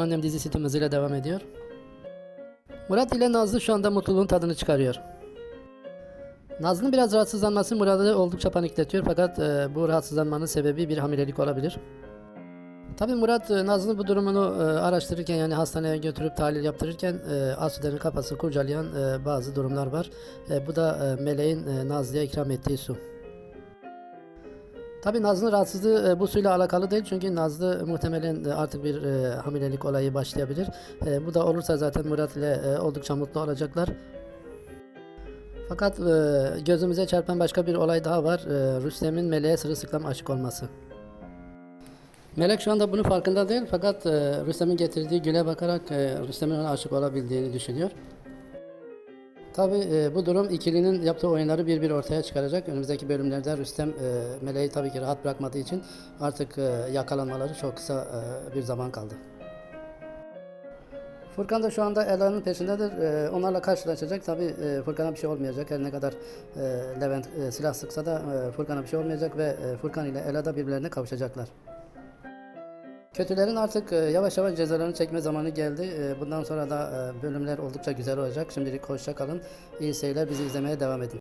Annem dizisi tüm hızıyla devam ediyor. Murat ile Nazlı şu anda mutluluğun tadını çıkarıyor. Nazlı'nın biraz rahatsızlanması Murat'ı oldukça panikletiyor fakat e, bu rahatsızlanmanın sebebi bir hamilelik olabilir. Tabi Murat e, Nazlı'nın bu durumunu e, araştırırken yani hastaneye götürüp tahlil yaptırırken e, Asude'nin kafasını kurcalayan e, bazı durumlar var. E, bu da e, Meleğin e, Nazlı'ya ikram ettiği su. Tabii Nazlı'nın rahatsızlığı e, bu suyla alakalı değil çünkü Nazlı muhtemelen e, artık bir e, hamilelik olayı başlayabilir. Bu da olursa zaten Murat ile oldukça mutlu olacaklar. Fakat gözümüze çarpan başka bir olay daha var. Rüstem'in Melek'e sırılsıklam aşık olması. Melek şu anda bunun farkında değil fakat Rüstem'in getirdiği güle bakarak Rüstem'in ona aşık olabildiğini düşünüyor. Tabi bu durum ikilinin yaptığı oyunları bir bir ortaya çıkaracak. Önümüzdeki bölümlerde Rüstem e, Meleği tabii ki rahat bırakmadığı için artık e, yakalanmaları çok kısa e, bir zaman kaldı. Furkan da şu anda Ela'nın peşindedir. E, onlarla karşılaşacak. Tabi e, Furkan'a bir şey olmayacak. Her ne kadar e, Levent e, silah sıksa da e, Furkan'a bir şey olmayacak ve e, Furkan ile Ela da birbirlerine kavuşacaklar. Kötülerin artık e, yavaş yavaş cezalarını çekme zamanı geldi. E, Bundan sonra da e, bölümler oldukça güzel olacak. Şimdilik hoşça kalın. İyi seyirler. Bizi izlemeye devam edin.